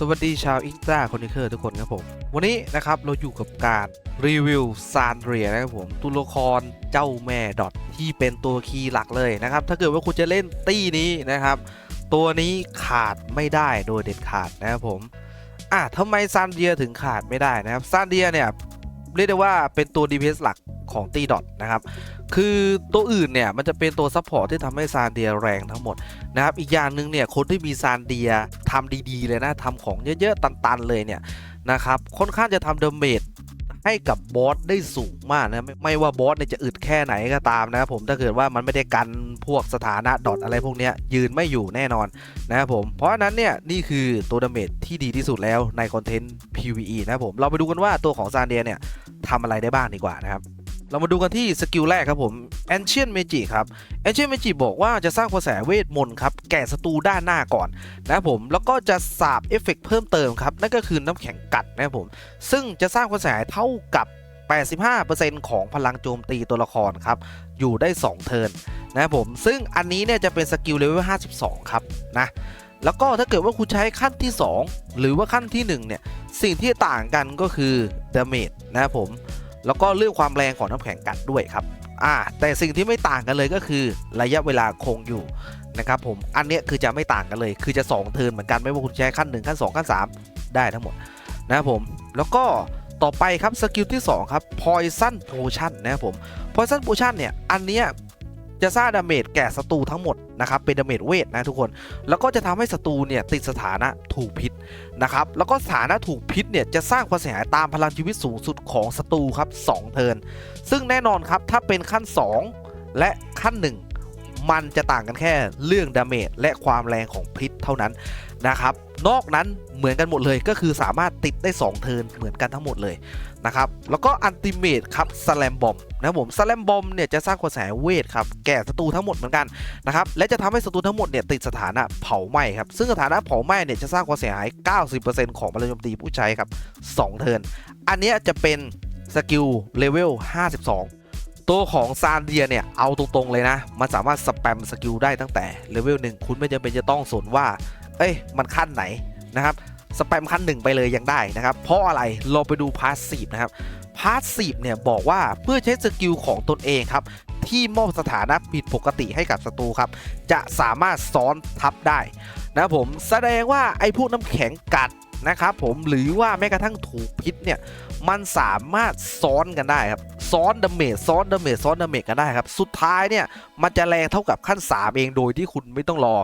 สวัสดีชาวอินตาคอนิเคอร์ทุกคนครับผม วันนี้นะครับเราอยู่กับการรีวิวซานเรียนะครับผมตัวละครเจ้าแม่ดอทที่เป็นตัวคีย์หลักเลยนะครับ ถ้าเกิดว่าคุณจะเล่นตี้นี้นะครับ ตัวนี้ขาดไม่ได้โดยเด็ดขาดนะครับผมอะทำไมซานเดียถึงขาดไม่ได้นะครับซานเดียเนี่ยเรียกได้ว่าเป็นตัว DPS หลัก ของตีดอทนะครับ คือตัวอื่นเนี่ยมันจะเป็นตัวซัพพอร์ตที่ทำให้ซานเดียแรงทั้งหมดนะครับ อีกอย่างหนึ่งเนี่ยคนที่มีซานเดียทำดีๆ เลยนะทำของเยอะๆ ตันๆ เลยเนี่ยนะครับค่อนข้างจะทำเดเมจให้กับบอสได้สูงมากนะไม่ไม่ว่าบอสเนี่ยจะอึดแค่ไหนก็ตามนะครับผมถ้าเกิดว่ามันไม่ได้กันพวกสถานะดอทอะไรพวกนี้ยยืนไม่อยู่แน่นอนนะครับผมเพราะฉะนั้นเนี่ยนี่คือตัวดาเมจที่ดีที่สุดแล้วในคอนเทนต์ PVE นะครับผมเราไปดูกันว่าตัวของซานเดียเนี่ยทำอะไรได้บ้างดีกว่านะครับ เรามาดูกันที่สกิลแรกครับผม Ancient Magic ครับ Ancient Magic บอกว่าจะสร้างกระแสเวทมนต์ครับ แก่ศัตรูด้านหน้าก่อนนะครับผม แล้วก็จะสาบเอฟเฟกต์เพิ่มเติมครับ นั่นก็คือน้ำแข็งกัดนะครับผม ซึ่งจะสร้างกระแสเท่ากับ 85%ของพลังโจมตีตัวละครครับ อยู่ได้ 2 เทิร์นนะครับผม ซึ่งอันนี้เนี่ยจะเป็นสกิลเลเวล 52 ครับนะ แล้วก็ถ้าเกิดว่าคุณใช้ขั้นที่ 2 หรือว่าขั้นที่ 1 เนี่ย สิ่งที่ต่างกันก็คือดาเมจนะครับผม แล้วก็เรื่องความแรงของน้ำแข็งกัดด้วยครับอ่าแต่สิ่งที่ไม่ต่างกันเลยก็คือระยะเวลาคงอยู่นะครับผมอันนี้คือจะไม่ต่างกันเลยคือจะ 2 เทิร์นเหมือนกันไม่ว่าคุณใช้ขั้น 1 ขั้น 2 ขั้น 3 ได้ทั้งหมดนะครับผมแล้วก็ต่อไปครับสกิลที่ 2 ครับ Poison Potion นะครับผม Poison Potion เนี่ย อันเนี้ยจะสร้างดาเมจแก่ศัตรูทั้งหมดนะครับ เป็นดาเมจเวทนะทุกคน แล้วก็จะทำให้ศัตรูเนี่ยติดสถานะถูกพิษ นะครับ แล้วก็สถานะถูกพิษเนี่ยจะสร้างความเสียหายตามพลังชีวิตสูงสุดของศัตรูครับ2เทินซึ่งแน่นอนครับถ้าเป็นขั้น 2 และขั้น 1 มันจะต่างกันแค่เรื่องดาเมจและความแรงของพิษเท่านั้นนะครับ นอกนั้นเหมือนกันหมดเลยก็คือสามารถติดได้ 2 เทิร์นเหมือนกันทั้งหมดเลยนะครับ แล้วก็อันติเมตครับสแลมบอมนะผมสแลมบอมเนี่ยจะสร้างกระแสเวทครับแก่ศัตรูทั้งหมดเหมือนกันนะครับและจะทำให้ศัตรูทั้งหมดเนี่ยติดสถานะเผาไหม้ครับซึ่งสถานะเผาไหม้เนี่ยจะสร้างความเสียหาย 90%ของพลังโจมตีผู้ใช้ครับ2เทิร์นอันเนี้ยจะเป็นสกิลเลเวล52ตัวของซานเดียเนี่ย เอาตรงๆเลยนะ มันสามารถสแปมสกิลได้ตั้งแต่เลเวล1คุณไม่จำเป็นจะต้องสนว่า เอ้ยมันขั้นไหนนะครับสแปมขั้นหนึ่งไปเลยยังได้นะครับ เพราะอะไรเราไปดูพาสซีฟนะครับพาสซีฟเนี่ยบอกว่าเพื่อใช้สกิลของตนเองครับ ที่มอบสถานะผิดปกติให้กับศัตรูครับ จะสามารถซ้อนทับได้นะผมแสดงว่าไอ้พวกน้ำแข็งกัดนะครับผมหรือว่าแม้กระทั่งถูกพิษเนี่ย มันสามารถซ้อนกันได้ครับซ้อนดาเมจซ้อนดาเมจซ้อนดาเมจกันได้ครับ สุดท้ายเนี่ยมันจะแรงเท่ากับขั้น 3 เองโดยที่คุณไม่ต้องรอ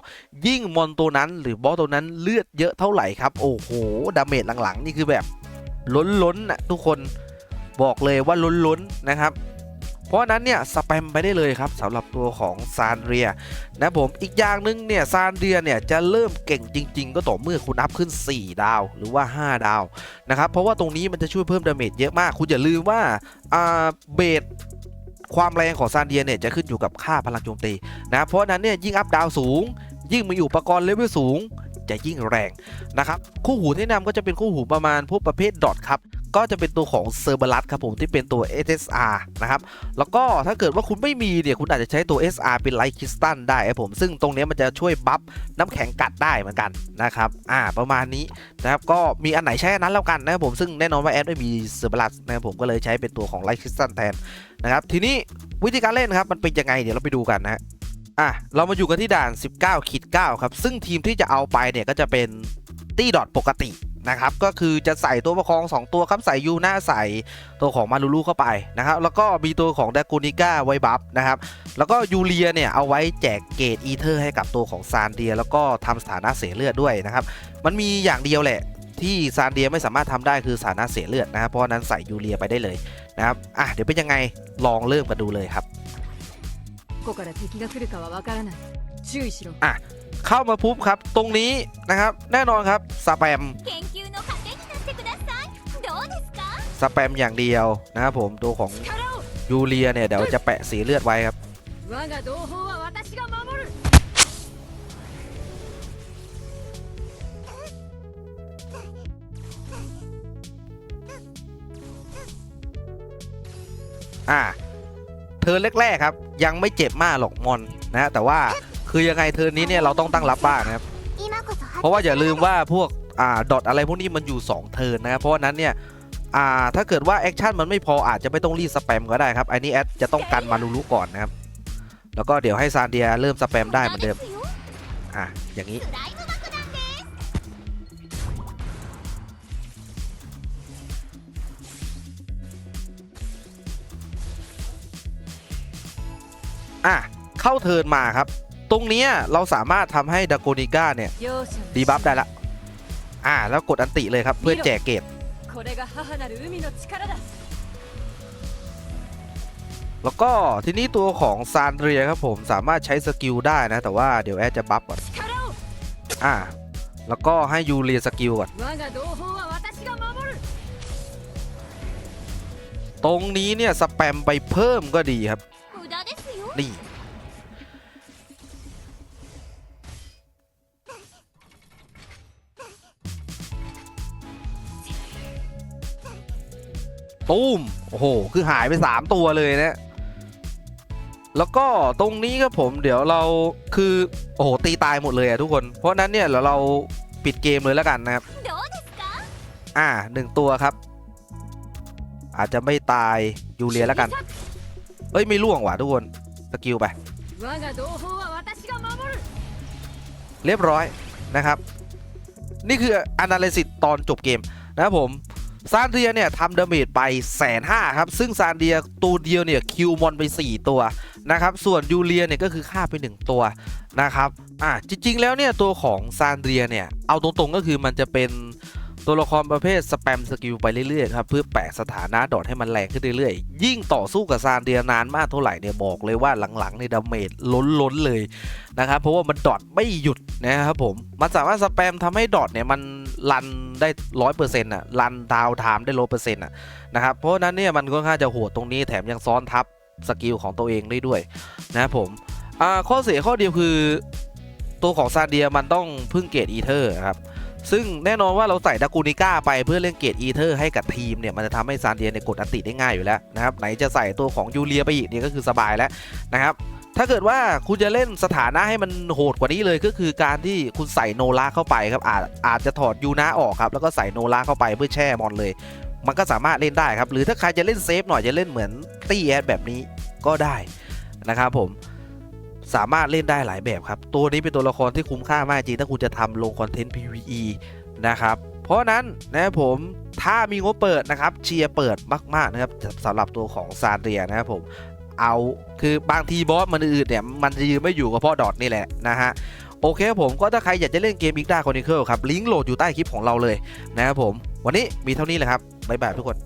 ยิ่งมอนตัวนั้นหรือบอสตัวนั้นเลือดเยอะเท่าไหร่ครับ โอ้โหดาเมจหลังๆ นี่คือแบบล้นๆนะทุกคนบอกเลยว่าล้นๆนะครับ ราะนั้นเนี่ยสแปมไปได้เลยครับสำหรับตัวของซานเรียนะผมอีกอย่างหนึ่งเนี่ยซานเรียเนี่ยจะเริ่มเก่งจริง ๆ ก็ต่อเมื่อคุณอัพขึ้น 4 ดาวหรือว่า 5 ดาวนะครับเพราะว่าตรงนี้มันจะช่วยเพิ่มดาเมจเยอะมาก คุณอย่าลืมว่าอ่าเบสความแรงของซานเดียเนี่ยจะขึ้นอยู่กับค่าพลังโจมตีนะเพราะนั้นเนี่ยยิ่งอัพดาวสูง ยิ่งมีอุปกรณ์เลเวลสูงจะยิ่งแรงนะครับคู่หูที่แนะนำก็จะเป็นคู่หูประมาณพวกประเภทดอทครับ ก็จะเป็นตัวของเซอร์เบรัสครับผมที่เป็นตัว SSR นะครับ แล้วก็ถ้าเกิดว่าคุณไม่มีเนี่ยคุณอาจจะใช้ตัว SR เป็นไลท์คริสตัลได้ครับผม ซึ่งตรงนี้มันจะช่วยบัฟน้ำแข็งกัดได้เหมือนกันนะครับ อ่า ประมาณนี้นะครับ ก็มีอันไหนใช้อันนั้นแล้วกันนะครับผม ซึ่งแน่นอนว่าแอดไม่มีเซอร์เบรัสนะครับผม ก็เลยใช้เป็นตัวของไลท์คริสตัลแทนนะครับ ทีนี้วิธีการเล่นครับมันเป็นยังไงเดี๋ยวเราไปดูกันนะฮะอะ เรามาอยู่กันที่ด่าน 19ขีด9ครับ ซึ่งทีมที่จะเอาไปเนี่ยก็จะเป็นตี้ดอทปกติ นะครับก็คือจะใส่ตัวประคอง 2 ตัวครับใส่ยูน่าใส่ตัวของมารูรูเข้าไปนะครับแล้วก็มีตัวของดากูนิก้าไว้บัฟนะครับแล้วก็ยูเลียเนี่ยเอาไว้แจกเกตอีเทอร์ให้กับตัวของซานเดีย แล้วก็ทำสถานะเสียเลือดด้วยนะครับมันมีอย่างเดียวแหละที่ซานเดียไม่สามารถทำได้คือสถานะเสียเลือดนะครับเพราะนั้นใส่ยูเลียไปได้เลยนะครับอะเดี๋ยวเป็นยังไงลองเริ่มกันดูเลยครับอะเข้ามาปุ๊บครับ ตรงนี้นะครับ แน่นอนครับสแปม สแปมอย่างเดียวนะครับผมตัวของยูเรียเนี่ยเดี๋ยวจะแปะสีเลือดไว้ครับอ่าเธอแรกๆครับ ยังไม่เจ็บมากหรอกมอนนะแต่ว่าคือยังไงเธอนี้เนี่ยเราต้องตั้งรับบ้างนะครับ เพราะว่าอย่าลืมว่าพวกอ่าดอทอะไรพวกนี้มันอยู่ 2 เทินนะครับเพราะนั้นเนี่ย่าถ้าเกิดว่าแอคชั่นมันไม่พออาจจะไม่ต้องรีดสแปมก็ได้ครับอันนี้แอดจะต้องกันมารุลุก่อนนะครับ แล้วก็เดี๋ยวให้ซานเดียเริ่มสแปมได้เหมือนเดิมอะอย่างนี้อะเข้าเทินมาครับ ตรงนี้เราสามารถทำให้ดาโกนิก้าเนี่ยดีบัฟได้ละอ่าแล้วกดอันติเลยครับเพื่อแจกเกต これが母なる海の力だ แล้วก็ทีนี้ตัวของซานเรียครับผมสามารถใช้สกิลได้นะ แต่ว่าเดี๋ยวแอดจะบัฟก่อน 力を อ่า แล้วก็ให้ยูเรียสกิลก่อน 我が同胞は私が守る ตรงนี้เนี่ยสแปมไปเพิ่มก็ดีครับ 無駄ですよ นี่ ตุ้มโอ้โห คือหายไปสามตัวเลยนะ แล้วก็ตรงนี้ครับผมเดี๋ยวเราคือ โอ้โห ตีตายหมดเลยอะทุกคน เพราะนั้นเนี่ยเราปิดเกมเลยแล้วกันนะครับ อ่าหนึ่งตัวครับ อาจจะไม่ตายยูเรียแล้วกัน เอ้ย ไม่ล่วงว่ะทุกคน สกิลไป เรียบร้อยนะครับ นี่คืออนาลิซิตตอนจบเกมนะครับผม ซานเดียเนี่ยทำเดาเมจไปแสนห้าครับ ซึ่งซานเดียตัวเดียวเนี่ยคิวมอนไป 4 ตัวนะครับ ส่วนยูเลียเนี่ยก็คือฆ่าไป 1 ตัวนะครับ อะจริงๆแล้วเนี่ยตัวของซานเดียเนี่ยเอาตรงๆก็คือมันจะเป็น ตัวละครประเภทสแปมสกิลไปเรื่อยๆครับเพื่อแปะสถานะดอทให้มันแรงขึ้นเรื่อยๆ ยิ่งต่อสู้กับซานเดียนานมากเท่าไหร่เนี่ยบอกเลยว่าหลังๆในดาเมจล้นๆเลยนะครับเพราะว่ามันดอทไม่หยุดนะครับผมมันสามารถสแปมทำให้ดอทเนี่ยมันรันได้ร้อยเปอร์เซ็นต์อะรันดาวไทม์ได้ร้อยเปอร์เซ็นต์อะนะครับเพราะฉะนั้นเนี่ยมันค่อนข้างจะโหดตรงนี้แถมยังซ้อนทับสกิลของตัวเองได้ด้วยนะครับผมอ่าข้อเสียข้อเดียวคือ ตัวของซานเดียมันต้องพึ่งเกตอีเทอร์ครับ ซึ่งแน่นอนว่าเราใส่ดากูนิก้าไปเพื่อเล่นเกตอีเทอร์ให้กับทีมเนี่ยมันจะทำให้ซานเดียเนี่ยกดอัติได้ง่ายอยู่แล้วนะครับไหนจะใส่ตัวของยูเลียไปอีกเนี่ยก็คือสบายแล้วนะครับถ้าเกิดว่าคุณจะเล่นสถานะให้มันโหดกว่านี้เลยก็คือการที่คุณใส่โนลาเข้าไปครับอาจอาจจะถอดยูนะออกครับแล้วก็ใส่โนลาเข้าไปเพื่อแช่มอนเลย มันก็สามารถเล่นได้ครับหรือถ้าใครจะเล่นเซฟหน่อยจะเล่นเหมือนตี้แอดแบบนี้ก็ได้นะครับผม สามารถเล่นได้หลายแบบครับ ตัวนี้เป็นตัวละครที่คุ้มค่ามากจริงถ้าคุณจะทำลงคอนเทนต์ PVE นะครับเพราะนั้นนะผมถ้ามีงบเปิดนะครับเชียร์เปิดมากๆนะครับสำหรับตัวของซานเรียนะครับผมเอาคือบางทีบอสมันอื่นเนี่ยมันจะยืนไม่อยู่ก็เพราะดอทนี่แหละนะฮะโอเคผมก็ถ้าใครอยากจะเล่นเกม Big Data Chronicle ครับลิงก์โหลดอยู่ใต้คลิปของเราเลยนะครับผมวันนี้มีเท่านี้แหละครับบ๊ายบายทุกคน